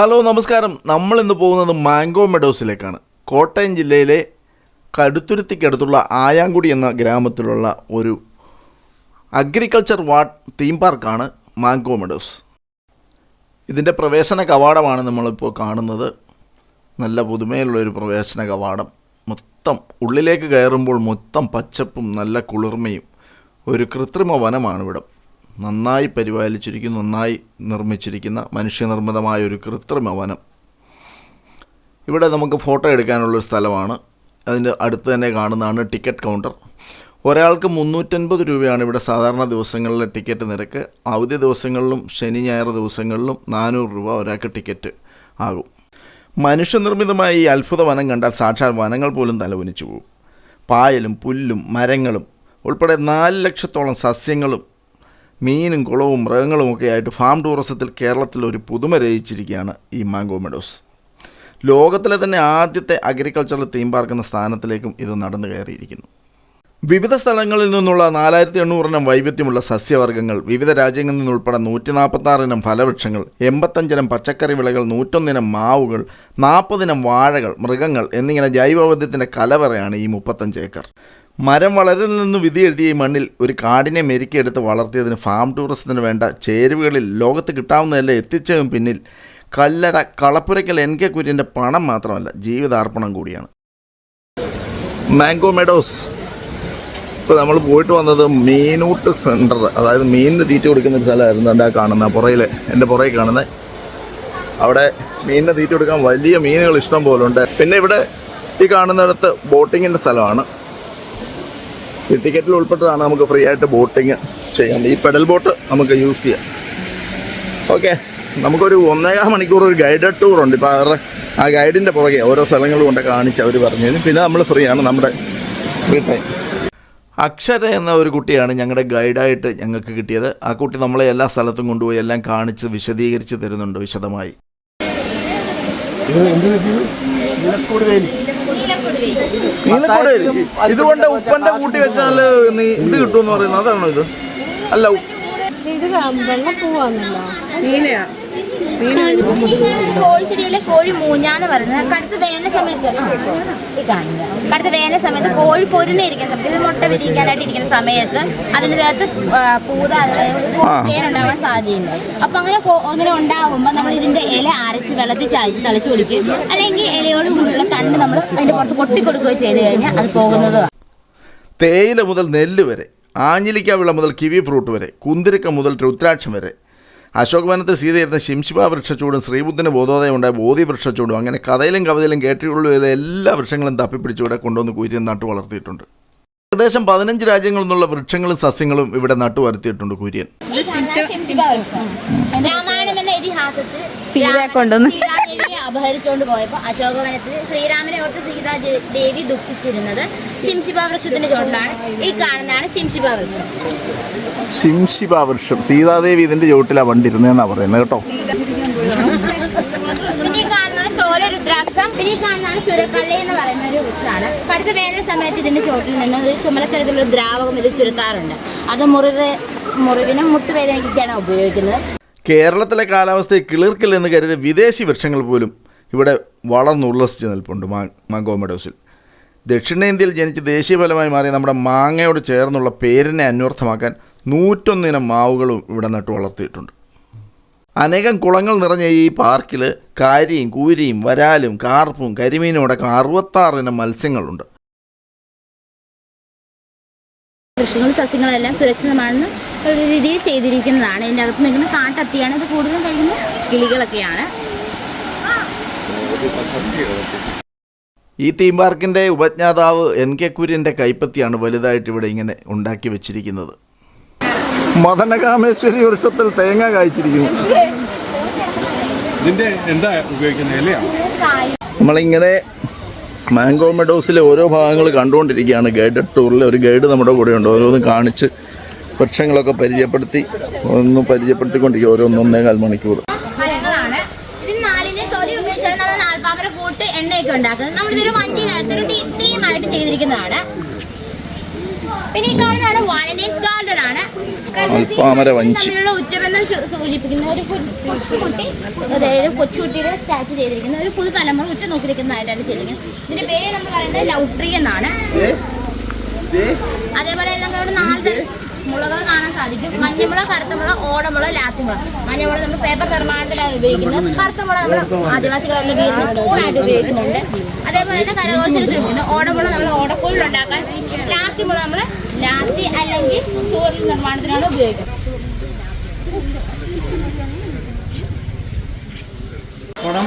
Hello നമസ്കാരം. നമ്മൾ ഇന്ന് പോകുന്നത് മാംഗോ മെഡോസിലേക്കാണ്. കോട്ടയം ജില്ലയിലെ കടുത്തുരുത്തിക്കടുത്തുള്ള ആയാങ്കുടി എന്ന ഗ്രാമത്തിലുള്ള ഒരു അഗ്രികൾച്ചർ വാർഡ് തീം പാർക്കാണ് മാംഗോ മെഡോസ്. ഇതിന്റെ പ്രവേശന കവാടമാണ് നമ്മളിപ്പോൾ കാണുന്നത്. നല്ല പുതുമയുള്ള ഒരു പ്രവേശന കവാടം. മൊത്തം ഉള്ളിലേക്ക് കയറുമ്പോൾ മൊത്തം പച്ചപ്പും നല്ല കുളിർമയും. ഒരു കൃത്രിമ വനമാണ് ഇവിടം നന്നായി പരിപാലിച്ചിരിക്കുന്ന നന്നായി നിർമ്മിച്ചിരിക്കുന്ന മനുഷ്യനിർമ്മിതമായ ഒരു കൃത്രിമ വനം. ഇവിടെ നമുക്ക് ഫോട്ടോ എടുക്കാനുള്ളൊരു സ്ഥലമാണ്. അതിന്റെ അടുത്ത് തന്നെ കാണുന്നതാണ് ടിക്കറ്റ് കൗണ്ടർ. ഒരാൾക്ക് മുന്നൂറ്റൻപത് രൂപയാണ് ഇവിടെ സാധാരണ ദിവസങ്ങളിലെ ടിക്കറ്റ് നിരക്ക്. അവധി ദിവസങ്ങളിലും ശനി ഞായർ ദിവസങ്ങളിലും നാനൂറ് രൂപ ഒരാൾക്ക് ടിക്കറ്റ് ആകും. മനുഷ്യനിർമ്മിതമായ ഈ അത്ഭുത വനം കണ്ടാൽ സാക്ഷാൽ വനങ്ങൾ പോലും തലകുനിച്ചു പോകും. പായലും പുല്ലും മരങ്ങളും ഉൾപ്പെടെ നാല് ലക്ഷത്തോളം സസ്യങ്ങളും മീനും കുളവും മൃഗങ്ങളും ഒക്കെ ആയിട്ട് ഫാം ടൂറിസത്തിൽ കേരളത്തിൽ ഒരു പുതുമ രചിച്ചിരിക്കുകയാണ് ഈ മാംഗോ മെഡോസ് ലോകത്തിലെ തന്നെ ആദ്യത്തെ അഗ്രികൾച്ചറൽ തീം പാർക്ക് എന്ന സ്ഥാനത്തിലേക്കും ഇത് നടന്നു കയറിയിരിക്കുന്നു. വിവിധ സ്ഥലങ്ങളിൽ നിന്നുള്ള നാലായിരത്തി എണ്ണൂറിനം വൈവിധ്യമുള്ള സസ്യവർഗങ്ങൾ വിവിധ രാജ്യങ്ങളിൽ നിന്നുൾപ്പെടെ നൂറ്റി നാൽപ്പത്താറിനം ഫലവൃക്ഷങ്ങൾ എൺപത്തഞ്ചിനം പച്ചക്കറി വിളകൾ നൂറ്റൊന്നിനം മാവുകൾ നാൽപ്പതിനം വാഴകൾ മൃഗങ്ങൾ എന്നിങ്ങനെ ജൈവവൈദ്യത്തിന്റെ കലവറയാണ് ഈ മുപ്പത്തഞ്ച് ഏക്കർ. മരം വളരിൽ നിന്ന് വിധി എഴുതിയ ഈ മണ്ണിൽ ഒരു കാടിനെ മെരുക്കിയെടുത്ത് വളർത്തിയതിന് ഫാം ടൂറിസത്തിന് വേണ്ട ചേരുവകളിൽ ലോകത്ത് കിട്ടാവുന്നതെല്ലാം എത്തിച്ചതും പിന്നിൽ കല്ലറ കളപ്പുരയ്ക്കൽ എൻ കെ കുര്യന്റെ പണം മാത്രമല്ല ജീവിതാർപ്പണം കൂടിയാണ്. മാംഗോ മെഡോസ് ഇപ്പോൾ നമ്മൾ പോയിട്ട് വന്നത് മീനൂട്ട് സെന്റർ അതായത് മീനിന് തീറ്റ കൊടുക്കുന്ന ഒരു സ്ഥലമായിരുന്നു എന്റെ ആ കാണുന്ന പുറയിൽ എന്റെ പുറകിൽ കാണുന്നത് അവിടെ മീനിന് തീറ്റ കൊടുക്കാൻ വലിയ മീനുകൾ ഇഷ്ടം പോലെ ഉണ്ട്. പിന്നെ ഇവിടെ ഈ കാണുന്നിടത്ത് ബോട്ടിങ്ങിന്റെ സ്ഥലമാണ്. ഈ ടിക്കറ്റിൽ ഉൾപ്പെട്ടതാണ് നമുക്ക് ഫ്രീ ആയിട്ട് ബോട്ടിങ് ചെയ്യാം. ഈ പെഡൽ ബോട്ട് നമുക്ക് യൂസ് ചെയ്യാം. ഓക്കെ നമുക്കൊരു ഒന്നേകാൽ മണിക്കൂർ ഒരു ഗൈഡഡ് ടൂർ ഉണ്ട്. ഇപ്പോൾ അവരുടെ ആ ഗൈഡിന്റെ പുറകെ ഓരോ സ്ഥലങ്ങളും കൊണ്ട് കാണിച്ച് അവർ പറഞ്ഞു പിന്നെ നമ്മൾ ഫ്രീ ആണ് നമ്മുടെ ഫ്രീ ടൈം അക്ഷര എന്ന ഒരു കുട്ടിയാണ് ഞങ്ങളുടെ ഗൈഡായിട്ട് ഞങ്ങൾക്ക് കിട്ടിയത്. ആ കുട്ടി നമ്മളെ എല്ലാ സ്ഥലത്തും കൊണ്ടുപോയി എല്ലാം കാണിച്ച് വിശദീകരിച്ച് തരുന്നുണ്ട് വിശദമായി. നീലക്കോട് വേലി. ഇതുകൊണ്ട് ഉപ്പന്റെ കൂട്ടി വെച്ചാൽ നീ ഇത് കിട്ടുമെന്ന് പറയുന്നത്. അതാണോ ഇത്? അല്ല ഇത് പക്ഷെ ഇത് വെള്ളപ്പൂവാന്നല്ലോ. മീനയാ. കോഴിച്ചെടിയിലെ കോഴി മൂഞ്ഞാന്ന് പറയുന്നത്. കടുത്ത വേനൽ സമയത്ത്. കടുത്ത വേനൽ സമയത്ത് കോഴി പൊരുന്നിരിക്കുന്ന സമയത്ത് ഇത് മുട്ട വിരിക്കാനായിട്ട് ഇരിക്കുന്ന സമയത്ത് അതിന്റെ അകത്ത് പൂത പേരുണ്ടാവാൻ സാധ്യതയുണ്ട്. അപ്പൊ അങ്ങനെ അങ്ങനെ ഉണ്ടാവുമ്പോൾ നമ്മൾ ഇതിന്റെ ഇല അരച്ച് വെള്ളത്തിൽ ചായച്ച് തളിച്ചു കുടിക്കും അല്ലെങ്കിൽ ഇലയോട് കൂടിയുള്ള തണ്ട് നമ്മൾ അതിന്റെ പുറത്ത് കൊട്ടിക്കൊടുക്കുകയോ ചെയ്ത് കഴിഞ്ഞാൽ അത് പോകുന്നത് തേയില മുതൽ നെല്ല് വരെ ആഞ്ഞിലിക്ക വിള മുതൽ കിവി ഫ്രൂട്ട് വരെ കുന്തിരിക്ക മുതൽ രുദ്രാക്ഷം വരെ അശോകവനത്തിൽ സീതയിരുന്ന ശിംശിപ വൃക്ഷച്ചൂടും ശ്രീബുദ്ധന് ബോധോദയം ഉണ്ടായ ബോധി വൃക്ഷച്ചൂടും അങ്ങനെ കഥയിലും കവിതയിലും കേട്ടിട്ടുള്ള എല്ലാ വൃക്ഷങ്ങളും തപ്പിപ്പിടിച്ച് ഇവിടെ കൊണ്ടുവന്ന് കുര്യൻ നട്ടു വളർത്തിയിട്ടുണ്ട്. ഏകദേശം പതിനഞ്ച് രാജ്യങ്ങളിൽ നിന്നുള്ള വൃക്ഷങ്ങളും സസ്യങ്ങളും ഇവിടെ നട്ടു വരുത്തിയിട്ടുണ്ട് കുര്യൻ. രാമായണം എന്ന ഇതിഹാസത്തിൽ സീതയെ കൊണ്ടുവന്ന്. അപഹരിച്ചുകൊണ്ട് പോയപ്പോൾ അശോകവനത്തിൽ ശ്രീരാമനെ ഓർത്ത് സീതാ ദേവി ദുഃഖിച്ചിരുന്നത് ശിംശിബ വൃക്ഷത്തിന്റെ ചോട്ടിലാണ് ഈ കാണുന്നതാണ് ശിംശിബ വൃക്ഷം ശിംശിബ വൃക്ഷം സീതാദേവി ഇതിന്റെ ചുവട്ടിലാണ് വണ്ടിരുന്നതെന്നാണ് പറയുന്നത് കേട്ടോ. പിന്നെ ഈ കാണുന്നതാണ് ചോല രുദ്രാക്ഷം പിന്നെ ഈ കാണുന്നതാണ് ചുരക്കള്ളി എന്ന് പറയുന്ന ഒരു വൃക്ഷമാണ്. അടുത്ത വേനൽ സമയത്ത് ഇതിന്റെ ചോട്ടിൽ നിന്ന് ഒരു ചുമലത്തരത്തിലുള്ള ദ്രാവകം ഇത് ചുരുക്കാറുണ്ട്. അത് മുറിവ് മുറിവിനും മുട്ടുവേദനയ്ക്കൊക്കെയാണ് ഉപയോഗിക്കുന്നത്. കേരളത്തിലെ കാലാവസ്ഥയെ കിളിർക്കില്ല എന്ന് വിദേശി വൃക്ഷങ്ങൾ പോലും ഇവിടെ വളർന്നുല്ലസിച്ച് നിൽപ്പുണ്ട് മാ മാങ്കോ മെഡോസിൽ ദക്ഷിണേന്ത്യയിൽ ജനിച്ച് ദേശീയഫലമായി മാറിയ നമ്മുടെ മാങ്ങയോട് ചേർന്നുള്ള പേരിനെ അന്വർത്ഥമാക്കാൻ നൂറ്റൊന്നിനം മാവുകളും ഇവിടെ നട്ടു വളർത്തിയിട്ടുണ്ട്. അനേകം കുളങ്ങൾ നിറഞ്ഞ ഈ പാർക്കിൽ കാരിയും കൂരിയും വരാലും കാർപ്പും കരിമീനും അടക്കം അറുപത്താറിനം മത്സ്യങ്ങളുണ്ട്. സസ്യങ്ങളെല്ലാം സുരക്ഷിതമാണെന്ന് ഒരു രീതിയിൽ ചെയ്തിരിക്കുന്നതാണ്. ഇതിന്റെ അകത്ത് നിൽക്കുന്ന കാട്ടത്തിയാണ്. ഇത് കൂടുതലും കഴിക്കുന്ന കിളികളൊക്കെയാണ്. ഈ തീം പാർക്കിന്റെ ഉപജ്ഞാതാവ് എൻ കെ കുര്യന്റെ കൈപ്പത്തിയാണ് വലുതായിട്ട് ഇവിടെ ഇങ്ങനെ ഉണ്ടാക്കി വെച്ചിരിക്കുന്നത്. മദനകാമേശ്വരി വൃക്ഷത്തിൽ തേങ്ങ കായ്ച്ചിരിക്കുന്നു. ഇതിന്റെ എന്താ ഉപയോഗിക്കുന്നത്? ഇലയാണ് നമ്മളിങ്ങനെ മാംഗോ മെഡോസിലെ ഓരോ ഭാഗങ്ങൾ കണ്ടുകൊണ്ടിരിക്കുകയാണ്. ഗൈഡഡ് ടൂറിൽ ഒരു ഗൈഡ് നമ്മുടെ കൂടെ കൂടെയുണ്ട്. ഓരോന്നും കാണിച്ച് വൃക്ഷങ്ങളൊക്കെ പരിചയപ്പെടുത്തി ഒന്ന് പരിചയപ്പെടുത്തിക്കൊണ്ടിരിക്കും ഓരോന്നൊന്നേകാൽ മണിക്കൂർ. എണ്ണയൊക്കെ ഉണ്ടാക്കുന്നത്. നമ്മളിതൊരു ഒരു തീമായിട്ട് ചെയ്തിരിക്കുന്നതാണ്. പിന്നെ ഈ കാണുന്നതാണ് വാലന്റൈൻസ് ഗാർഡൻ ആണ്. അൽപ്പാമര വഞ്ചി. തമ്മിലുള്ള ഉറ്റബന്ധം ചു- സൂചിപ്പിക്കുന്ന ഒരു കൊച്ചുകുട്ടി അതായത് കൊച്ചുകുട്ടിയുടെ സ്റ്റാച്ചു ചെയ്തിരിക്കുന്ന ഒരു പുതുതലമുറ ഉറ്റ നോക്കിയിരിക്കുന്നതായിട്ടാണ് ചെയ്തിരിക്കുന്നത്. ഇതിന്റെ പേര് നമ്മൾ പറയുന്നത് ലൗട്രി എന്നാണ് അതേപോലെ തന്നെ നമുക്ക് അവിടെ നാല് തരം മുളകൾ കാണാൻ സാധിക്കും. മഞ്ഞമുള കറുത്തമുള ഓടമുള ലാത്തിമുള മഞ്ഞമുള നമ്മൾ പേപ്പർ നിർമ്മാണത്തിലാണ് ഉപയോഗിക്കുന്നത്. കറുത്തമുള നമ്മൾ ആദിവാസികളുടെ വീടിന് തൂണായിട്ട് ഉപയോഗിക്കുന്നുണ്ട്. അതേപോലെ തന്നെ കരകൗശലത്തിൽ ഉപയോഗിക്കുന്നു ഓടമുള നമ്മൾ ഓടക്കുള്ളിൽ ഉണ്ടാക്കാൻ ലാത്തിമുള നമ്മൾ ലാത്തി അല്ലെങ്കിൽ ചോറിൽ നിർമ്മാണത്തിനാണ് ഉപയോഗിക്കുന്നത്.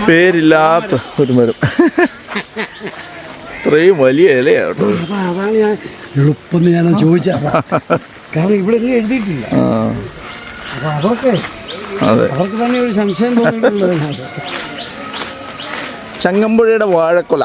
പേരില്ലാത്ത ഒരു മരം. ഇത്രയും വലിയ ഇലയാണ് അതാണ് ഞാൻ എളുപ്പം ഞാൻ ചോദിച്ചത്. കാരണം ഇവിടെ ഒന്നും എഴുതിയിട്ടില്ല. അപ്പോൾ അപ്പൊ അവർക്ക് അതെ. അവർക്ക് തന്നെ ഒരു സംശയം തോന്നിയിട്ടുള്ളത് ചങ്ങമ്പുഴയുടെ വാഴക്കൊല.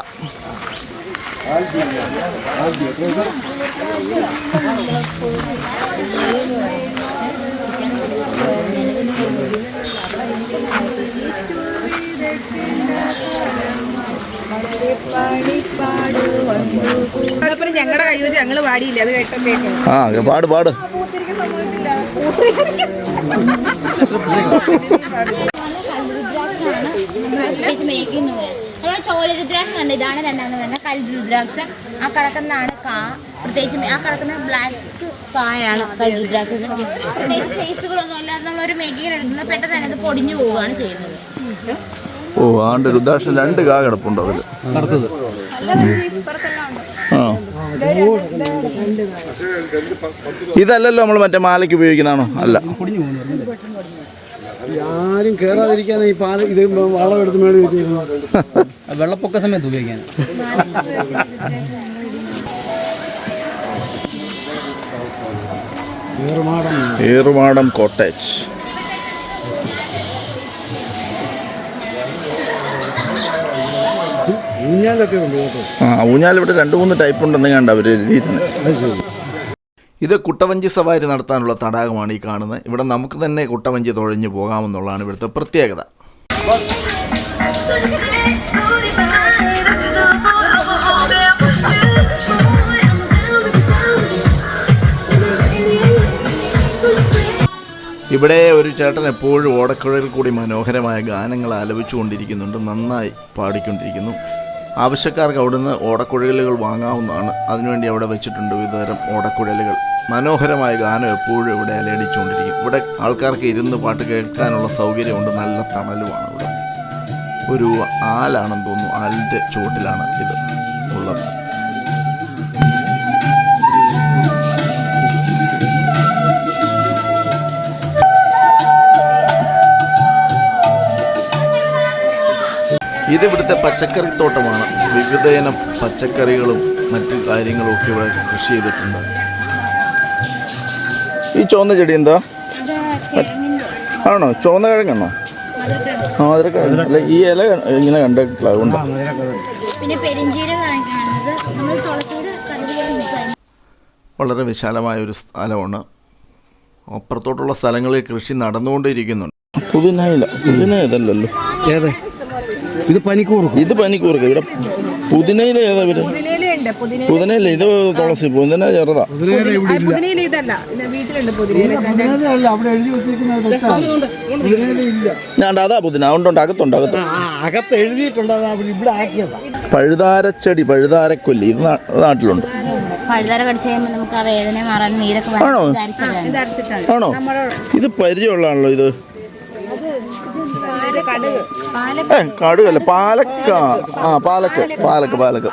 ഞങ്ങളുടെ കഴിവ് ഞങ്ങൾ പാടിയില്ല? അത് കേട്ടത്തേക്ക് ആ പാട് പാട്. നമ്മളെ ചോലരുദ്രാക്ഷം കണ്ട്? ഇതാണ് രണ്ടാമത് വരുന്ന കൽരുദ്രാക്ഷം ആ കിടക്കുന്നതാണ് കാ. പ്രത്യേകിച്ച് ആ കിടക്കുന്ന ബ്ലാക്ക് കായാണ് കൽരുദ്രാക്ഷത്തിന് പ്രത്യേകിച്ച് ഫേസുകളൊന്നും അല്ലാതെ നമ്മളൊരു മെഗീൻ എടുക്കുന്നത് പെട്ടെന്ന് തന്നെ അത് പൊടിഞ്ഞു പോവുകയാണ് ചെയ്യുന്നത്. ഓ ആണ്ട് രുദ്രാക്ഷം രണ്ട് കാ കിടപ്പുണ്ട് അതിൽ ആ. ഇതല്ലല്ലോ നമ്മൾ മറ്റേ മാലയ്ക്ക് ഉപയോഗിക്കുന്നതാണോ? അല്ല. ആരും കേറാതിരിക്കാൻ ഈ പാല ഇത് വളം എടുത്ത് മേടി വെച്ചിരുന്നു വെള്ളപ്പൊക്ക സമയത്ത് ഉപയോഗിക്കാൻ. ഏറുമാടം. ഏറുമാടം കോട്ടേജ്. ആ ഊഞ്ഞാൽ ഇവിടെ രണ്ട് മൂന്ന് ടൈപ്പ് ഉണ്ടെന്ന് കണ്ട അവർ എഴുതിയിരുന്നത് ഇത് കുട്ടവഞ്ചി സവാരി നടത്താനുള്ള തടാകമാണ് ഈ കാണുന്നത്. ഇവിടെ നമുക്ക് തന്നെ കുട്ടവഞ്ചി തുഴഞ്ഞു പോകാമെന്നുള്ളതാണ് ഇവിടുത്തെ പ്രത്യേകത. ഇവിടെ ഒരു ചേട്ടൻ എപ്പോഴും ഓടക്കുഴയിൽ കൂടി മനോഹരമായ ഗാനങ്ങൾ ആലപിച്ചുകൊണ്ടിരിക്കുന്നുണ്ട്. നന്നായി പാടിക്കൊണ്ടിരിക്കുന്നു. ആവശ്യക്കാർക്ക് അവിടുന്ന് ഓടക്കുഴലുകൾ വാങ്ങാവുന്നതാണ്. അതിനുവേണ്ടി അവിടെ വെച്ചിട്ടുണ്ട് വിവിധതരം ഓടക്കുഴലുകൾ. മനോഹരമായ ഗാനം എപ്പോഴും ഇവിടെ അലയടിച്ചുകൊണ്ടിരിക്കും. ഇവിടെ ആൾക്കാർക്ക് ഇരുന്ന് പാട്ട് കേൾക്കാനുള്ള സൗകര്യമുണ്ട്. നല്ല തണലുമാണ് ഇവിടെ. ഒരു ആലാണെന്ന് തോന്നുന്നു. ആലിന്റെ ചുവട്ടിലാണ് ഇത് ഉള്ളത്. ഇത് ഇവിടുത്തെ പച്ചക്കറിത്തോട്ടമാണ് വിവിധയിനം പച്ചക്കറികളും മറ്റു കാര്യങ്ങളും ഒക്കെ ഇവിടെ കൃഷി ചെയ്തിട്ടുണ്ട്. ഈ ചുവന്ന ചെടി എന്താ? ആണോ? ചുവന്ന കിഴങ്ങാണോ? ആ മധുരക്കിഴങ്ങ് അല്ല ഈ ഇല ഇങ്ങനെ കണ്ടിട്ടില്ല കരുതുകൾ വളരെ വിശാലമായ ഒരു സ്ഥലമാണ്. അപ്പുറത്തോട്ടുള്ള സ്ഥലങ്ങളിൽ കൃഷി നടന്നുകൊണ്ടിരിക്കുന്നുണ്ട്. പുതിനായില്ല പുതിന ഇതല്ലല്ലോ ഏത്? ഇത് പനിക്കൂർക്ക. ഇത് പനിക്കൂർക്ക. ഇവിടെ പുതിനയില ഏതാ ഇവർ? പുതിനയില. ഇത് തുളസി പുതിന ചെറുതാ. പുതിനയില ഇതല്ല വീട്ടിലുണ്ട് ഞാൻ അതാ പുതിന ഉണ്ടുണ്ട് അകത്തുണ്ട് അകത്ത്. അകത്ത് എഴുതിയിട്ടുണ്ട് ഇവിടെ ആക്കിയതാ. പഴുതാരച്ചെടി പഴുതാരക്കൊല്ലി ഇത് നാട്ടിലുണ്ട്. പഴുതാര കടിച്ചു കഴിയുമ്പോൾ നമുക്ക് ആ വേദന മാറാൻ നീരൊക്കെ വരാൻ ആണോ? ആണോ ഇത് പരിചയമുള്ളതാണല്ലോ ഇത്. കടുകല്ല? പാലക്ക. ആ പാലക്ക്. പാലക്ക്. പാലക്ക്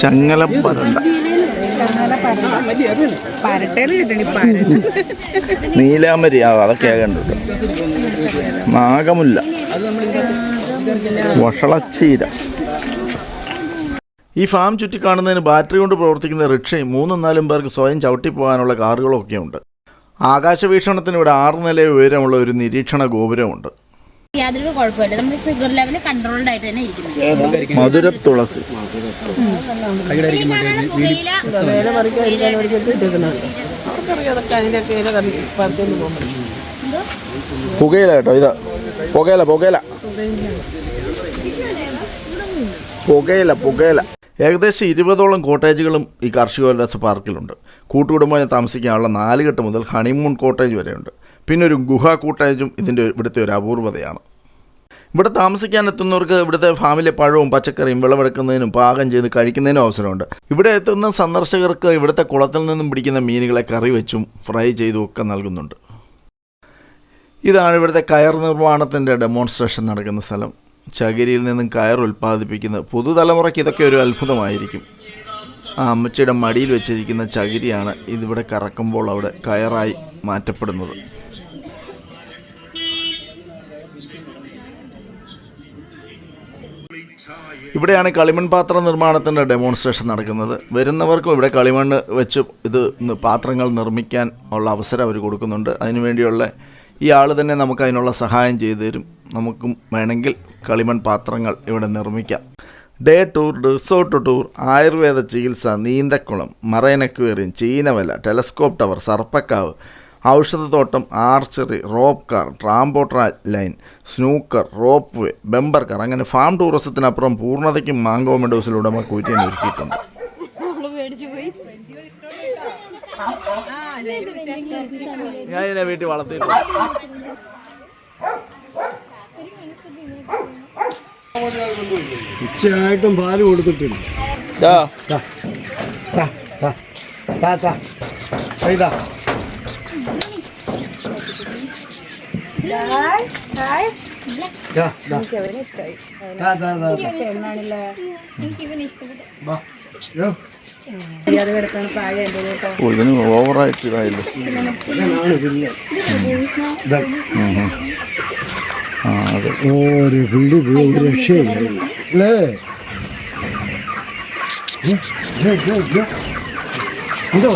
ചങ്ങലം പരണ്ട നീലാമരി ആ അതൊക്കെ ആകേണ്ടത് നാഗമുല്ല വഷളച്ചീര. ഈ ഫാം ചുറ്റി കാണുന്നതിന് ബാറ്ററി കൊണ്ട് പ്രവർത്തിക്കുന്ന റിക്ഷയും മൂന്നും നാലും പേർക്ക് സ്വയം ചവിട്ടി പോകാനുള്ള കാറുകളും ഒക്കെ ഉണ്ട് ആകാശവീക്ഷണത്തിന് ഇവിടെ ആറ് നില ഉയരമുള്ള ഒരു നിരീക്ഷണ ഗോപുരമുണ്ട്. യാതൊരു കുഴപ്പമില്ല. നമ്മുടെ ഷുഗർ ലെവൽ കൺട്രോൾഡ് ആയിട്ട് തന്നെ ഇരിക്കുന്നത് മധുര തുളസി. പുകയില കേട്ടോ ഇതാ. പുകയില പുകയില. പുകയില പുകയില. ഏകദേശം ഇരുപതോളം കോട്ടേജുകളും ഈ കാർഷികോല്ലാസ പാർക്കിലുണ്ട്. കൂട്ടുകുടുംബമായി താമസിക്കാനുള്ള നാലുകെട്ട് മുതൽ ഹണിമൂൺ കോട്ടേജ് വരെയുണ്ട്. പിന്നെ ഒരു ഗുഹാ കോട്ടേജും ഇതിന്റെ ഇവിടുത്തെ ഒരു അപൂർവതയാണ്. ഇവിടെ താമസിക്കാൻ എത്തുന്നവർക്ക് ഇവിടുത്തെ ഫാമിലെ പഴവും പച്ചക്കറിയും വിളവെടുക്കുന്നതിനും പാകം ചെയ്ത് കഴിക്കുന്നതിനും അവസരമുണ്ട്. ഇവിടെ എത്തുന്ന സന്ദർശകർക്ക് ഇവിടുത്തെ കുളത്തിൽ നിന്നും പിടിക്കുന്ന മീനുകളെ കറി വെച്ചും ഫ്രൈ ചെയ്തും ഒക്കെ നൽകുന്നുണ്ട്. ഇതാണ് ഇവിടുത്തെ കയർ നിർമ്മാണത്തിന്റെ ഡെമോൺസ്ട്രേഷൻ നടക്കുന്ന സ്ഥലം. ചകിരിയിൽ നിന്നും കയർ ഉൽപ്പാദിപ്പിക്കുന്നത് പുതുതലമുറയ്ക്ക് ഇതൊക്കെ ഒരു അത്ഭുതമായിരിക്കും. ആ അമ്മച്ചിയുടെ മടിയിൽ വെച്ചിരിക്കുന്ന ചകിരിയാണ് ഇതിവിടെ കറക്കുമ്പോൾ അവിടെ കയറായി മാറ്റപ്പെടുന്നത്. ഇവിടെയാണ് കളിമൺ പാത്ര നിർമ്മാണത്തിന്റെ ഡെമോൺസ്ട്രേഷൻ നടക്കുന്നത്. വരുന്നവർക്കും ഇവിടെ കളിമണ്ണ് വെച്ച് ഇത് പാത്രങ്ങൾ നിർമ്മിക്കാൻ ഉള്ള അവസരം അവർ കൊടുക്കുന്നുണ്ട്. അതിനുവേണ്ടിയുള്ള ഈ ആൾ തന്നെ നമുക്ക് അതിനുള്ള സഹായം ചെയ്തു തരും. നമുക്കും വേണമെങ്കിൽ കളിമൺ പാത്രങ്ങൾ ഇവിടെ നിർമ്മിക്കാം. Day tour resort tour Ayurveda ചികിത്സ നീന്തക്കുളം മറൈൻ ചീനവല ടെലസ്കോപ്പ് ടവർ സർപ്പക്കാവ് ഔഷധത്തോട്ടം archery rope car ട്രാംബോട്ര line snooker rope way bumper car അങ്ങനെ ഫാം ടൂറിസത്തിനപ്പുറം പൂർണതയ്ക്കും മാംഗോ മെഡോസിലൂടെ ഉടമ കൂറ്റിയാൻ ഒരുക്കിയിട്ടുണ്ട്. ഞാൻ ഇതിനെ വീട്ടിൽ വളർത്തിയിട്ട് ഉച്ചയായിട്ടും പാൽ കൊടുത്തിട്ടില്ല ദാ, താ, താ, താ, താ, താ. ദാ ഇതാ ദാ, ദാ. ദാ, ദാ, ദാ, ദാ. വാ. യ്യോ, ഓ, ഇതിന് ഓവറായിട്ട് ഇതായില്ലേ. ആ അതെ. ഒരു പിള്ളി പോയി ഒരു രക്ഷയില്ല. അല്ലേ? ഉം, ഇയ്യോ,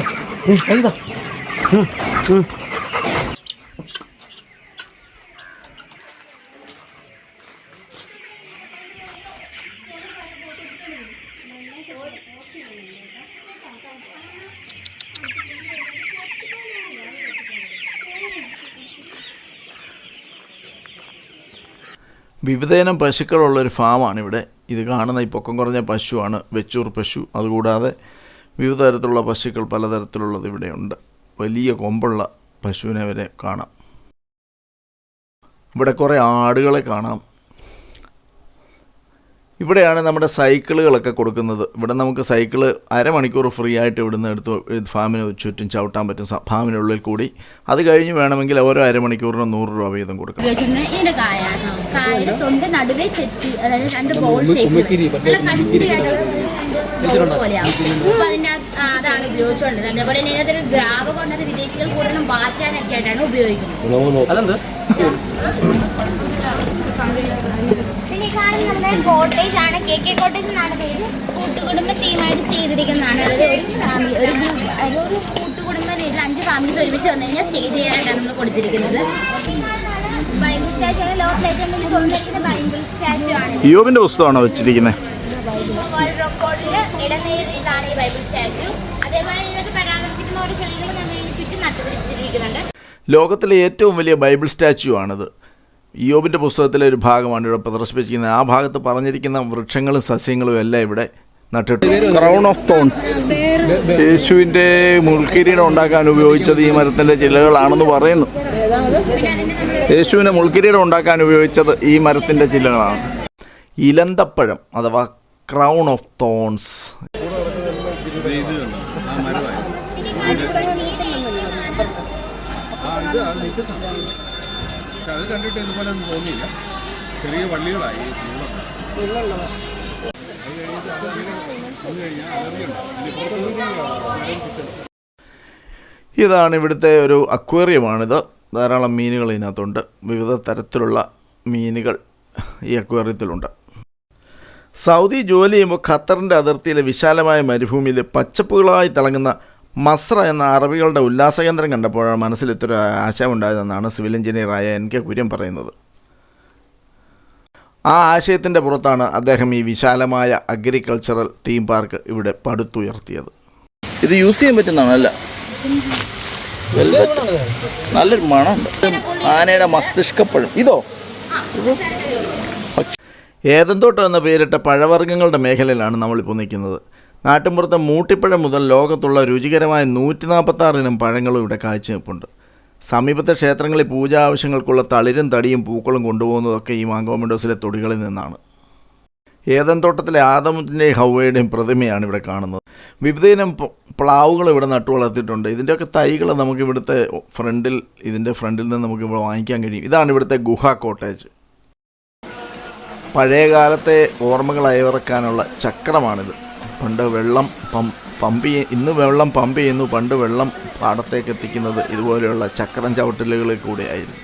വിവിധയിനം പശുക്കളുള്ളൊരു ഫാമാണ് ഇവിടെ ഇത് കാണുന്ന ഈ പൊക്കം കുറഞ്ഞ പശുവാണ് വെച്ചൂർ പശു. അതുകൂടാതെ വിവിധ തരത്തിലുള്ള പശുക്കൾ പലതരത്തിലുള്ളത് ഇവിടെയുണ്ട്. വലിയ കൊമ്പുള്ള പശുവിനെ വരെ കാണാം. ഇവിടെ കുറേ ആടുകളെ കാണാം. ഇവിടെയാണ് നമ്മുടെ സൈക്കിളുകളൊക്കെ കൊടുക്കുന്നത്. ഇവിടെ നമുക്ക് സൈക്കിൾ അരമണിക്കൂർ ഫ്രീ ആയിട്ട് ഇവിടുന്ന് എടുത്ത് ഫാമിന് ചുറ്റും ചവിട്ടാൻ പറ്റും ഫാമിനുള്ളിൽ കൂടി. അത് കഴിഞ്ഞ് വേണമെങ്കിൽ ഓരോ അരമണിക്കൂറിന് നൂറ് രൂപ വീതം കൊടുക്കണം. അതാണ് ഉപയോഗിച്ചുകൊണ്ടത് അതേപോലെ തന്നെ ഇതിനകത്തൊരു വിദേശികൾ കൂടുതലും മാറ്റാനൊക്കെ ആയിട്ടാണ് ഉപയോഗിക്കുന്നത്. നമ്മുടെ കോട്ടേജ് ആണ്. കെ കെ കോട്ടേജ് എന്നാണ് പേര്. കൂട്ടുകുടുംബ തീമായിട്ട് ചെയ്തിരിക്കുന്നതാണ്. അതായത് ഒരു ഫാമിലി ഒരു ഒരു കൂട്ടുകുടുംബ രീതിയിൽ അഞ്ച് ഫാമിലീസ് ഒരുമിച്ച് വന്നു കഴിഞ്ഞാൽ സ്റ്റേ ചെയ്യാനായിട്ടാണ് നമ്മൾ കൊടുത്തിരിക്കുന്നത്. ബൈബിൾ സ്റ്റാച്ചു ബൈബിൾ സ്റ്റാച്ചു ആണ്. യോബിന്റെ പുസ്തകമാണോ വെച്ചിരിക്കുന്നത് ഇതാണ് ഈ ബൈബിൾ സ്റ്റാച്ചു അതേപോലെ ഇതിനകത്ത് പരാമർശിക്കുന്ന ഒരു ചെടികൾ നമ്മൾ ഇതിന് ചുറ്റും നട്ടുപിടിപ്പിച്ചിരിക്കുന്നുണ്ട് ലോകത്തിലെ ഏറ്റവും വലിയ ബൈബിൾ സ്റ്റാച്യു ആണിത്. യോബിന്റെ പുസ്തകത്തിലെ ഒരു ഭാഗമാണ് ഇവിടെ പ്രദർശിപ്പിച്ചിരിക്കുന്നത് ആ ഭാഗത്ത് പറഞ്ഞിരിക്കുന്ന വൃക്ഷങ്ങളും സസ്യങ്ങളും എല്ലാം ഇവിടെ യേശുവിന്റെ ക്രൗൺ ഓഫ് തോൺസ് യേശുവിന്റെ മുൾക്കിരീടം ഉണ്ടാക്കാൻ ഉപയോഗിച്ചത് ഈ മരത്തിന്റെ ചില്ലകളാണെന്ന് പറയുന്നു യേശുവിന്റെ മുൾക്കിരീടം ഉണ്ടാക്കാൻ ഉപയോഗിച്ചത് ഈ മരത്തിന്റെ ചില്ലകളാണ് ഇലന്തപ്പഴം അഥവാ ക്രൗൺ ഓഫ് തോൺസ്? ആ കണ്ടിട്ട് ഇതുപോലെ ഒന്നും തോന്നിയില്ല. ചെറിയ വള്ളികളായി ഇതാണ് ഇവിടുത്തെ ഒരു അക്വേറിയമാണിത്. ധാരാളം മീനുകൾ ഇതിനകത്തുണ്ട്. വിവിധ തരത്തിലുള്ള മീനുകൾ ഈ അക്വേറിയത്തിലുണ്ട്. സൗദി ജോലി ചെയ്യുമ്പോൾ ഖത്തറിന്റെ അതിർത്തിയിലെ വിശാലമായ മരുഭൂമിയിൽ പച്ചപ്പുകളായി തിളങ്ങുന്ന മസ്ര എന്ന അറബികളുടെ ഉല്ലാസകേന്ദ്രം കണ്ടപ്പോഴാണ് മനസ്സിൽ ഇത്ര ആശയമുണ്ടായതെന്നാണ് സിവിൽ എഞ്ചിനീയറായ എൻ കെ കുര്യൻ പറയുന്നത്. ആ ആശയത്തിന്റെ പുറത്താണ് അദ്ദേഹം ഈ വിശാലമായ അഗ്രികൾച്ചറൽ തീം പാർക്ക് ഇവിടെ പടുത്തുയർത്തിയത്. ഇത് യൂസ് ചെയ്യാൻ പറ്റുന്നതാണല്ല നല്ലൊരു മണമുണ്ട്. ആനയുടെ മസ്തിഷ്കപ്പഴം. ഇതോ? ഏതന്തോട്ടം എന്ന പേരിട്ട പഴവർഗങ്ങളുടെ മേഖലയിലാണ് നമ്മളിപ്പോൾ നിൽക്കുന്നത്. നാട്ടിൻപുറത്തെ മൂട്ടിപ്പഴം മുതൽ ലോകത്തുള്ള രുചികരമായ നൂറ്റി നാൽപ്പത്താറിനും പഴങ്ങളും ഇവിടെ കാഴ്ചവെപ്പുണ്ട്. സമീപത്തെ ക്ഷേത്രങ്ങളിൽ പൂജാ ആവശ്യങ്ങൾക്കുള്ള തളിരും തടിയും പൂക്കളും കൊണ്ടുപോകുന്നതൊക്കെ ഈ മാങ്കോ മെഡോസിലെ തൊടികളിൽ നിന്നാണ്. ഏതൻ തോട്ടത്തിലെ ആദമത്തിന്റെയും ഹൗവയുടെയും പ്രതിമയാണ് ഇവിടെ കാണുന്നത്. വിവിധയിനം പ്ലാവുകൾ ഇവിടെ നട്ടു വളർത്തിയിട്ടുണ്ട്. ഇതിന്റെയൊക്കെ തൈകൾ നമുക്ക് ഇവിടുത്തെ ഫ്രണ്ടിൽ ഇതിന്റെ ഫ്രണ്ടിൽ നിന്ന് നമുക്ക് ഇവിടെ വാങ്ങിക്കാൻ കഴിയും. ഇതാണ് ഇവിടുത്തെ ഗുഹ കോട്ടേജ്. പഴയകാലത്തെ ഓർമ്മകൾ അയവിറക്കാനുള്ള ചക്രമാണിത്. പണ്ട് വെള്ളം പമ്പ് ഇന്ന് വെള്ളം പമ്പ് ചെയ്യുന്നു. പണ്ട് വെള്ളം പാടത്തേക്ക് എത്തിക്കുന്നത് ഇതുപോലെയുള്ള ചക്രം ചവിട്ടലുകളിൽ കൂടെയായിരുന്നു.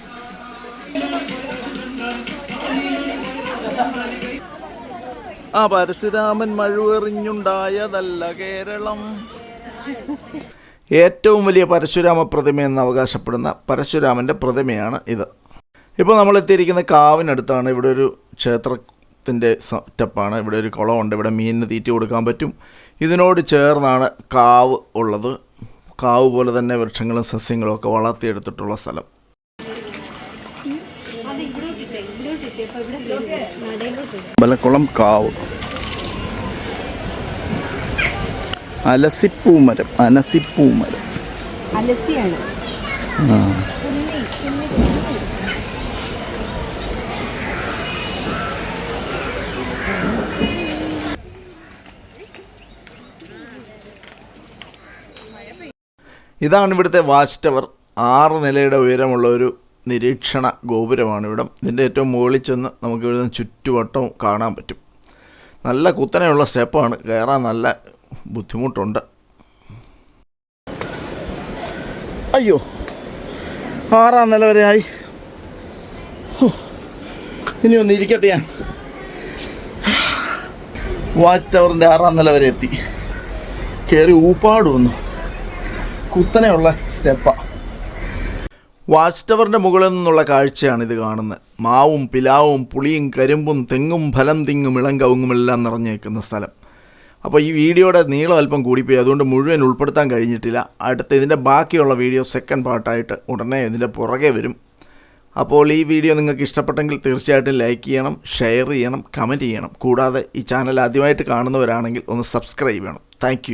ആ പരശുരാമൻ മഴുവെറിഞ്ഞുണ്ടായതല്ല കേരളം. ഏറ്റവും വലിയ പരശുരാമ പ്രതിമ എന്ന് അവകാശപ്പെടുന്ന പരശുരാമന്റെ പ്രതിമയാണ് ഇത്. ഇപ്പോൾ നമ്മൾ എത്തിയിരിക്കുന്ന കാവിനടുത്താണ് ഇവിടെ ഒരു ക്ഷേത്രത്തിന്റെ സെറ്റപ്പാണ് ഇവിടെ ഒരു കുളമുണ്ട്. ഇവിടെ മീനിന് തീറ്റി കൊടുക്കാൻ പറ്റും. ഇതിനോട് ചേർന്നാണ് കാവ് ഉള്ളത്. കാവ് പോലെ തന്നെ വൃക്ഷങ്ങളും സസ്യങ്ങളും ഒക്കെ വളർത്തിയെടുത്തിട്ടുള്ള സ്ഥലം. ബലക്കുളം കാവ്. അലസിപ്പൂമരം. അനസിപ്പൂമരം. അലസിയാണ്. ഇതാണ് ഇവിടുത്തെ വാച്ച് ടവർ. ആറ് നിലയുടെ ഉയരമുള്ള ഒരു നിരീക്ഷണ ഗോപുരമാണ് ഇവിടം. ഇതിന്റെ ഏറ്റവും മുകളിൽ ചെന്ന് നമുക്ക് ഇവിടുന്ന് ചുറ്റുവട്ടവും കാണാൻ പറ്റും. നല്ല കുത്തനെയുള്ള സ്റ്റെപ്പാണ്. കയറാൻ നല്ല ബുദ്ധിമുട്ടുണ്ട്. അയ്യോ ആറാം നില വരെ ആയി. ഇനി ഒന്ന് ഇരിക്കട്ടെ ഞാൻ. വാച്ച് ടവറിന്റെ ആറാം നില വരെ എത്തി. കയറി ഊപ്പാട് വന്നു. കുത്തനെയുള്ള സ്റ്റെപ്പാണ് വാച്ച് ടവറിന്റെ മുകളിൽ നിന്നുള്ള കാഴ്ചയാണ് ഇത് കാണുന്നത്. മാവും പിലാവും പുളിയും കരിമ്പും തെങ്ങും ഫലം തിങ്ങും ഇളം എല്ലാം നിറഞ്ഞേക്കുന്ന സ്ഥലം. അപ്പോൾ ഈ വീഡിയോയുടെ നീളം അല്പം കൂടിപ്പോയി. അതുകൊണ്ട് മുഴുവൻ ഉൾപ്പെടുത്താൻ കഴിഞ്ഞിട്ടില്ല. അടുത്ത ഇതിന്റെ ബാക്കിയുള്ള വീഡിയോ സെക്കൻഡ് പാർട്ടായിട്ട് ഉടനെ ഇതിന്റെ പുറകെ വരും. അപ്പോൾ ഈ വീഡിയോ നിങ്ങൾക്ക് ഇഷ്ടപ്പെട്ടെങ്കിൽ തീർച്ചയായിട്ടും ലൈക്ക് ചെയ്യണം ഷെയർ ചെയ്യണം കമന്റ് ചെയ്യണം. കൂടാതെ ഈ ചാനൽ ആദ്യമായിട്ട് കാണുന്നവരാണെങ്കിൽ ഒന്ന് സബ്സ്ക്രൈബ് ചെയ്യണം. താങ്ക്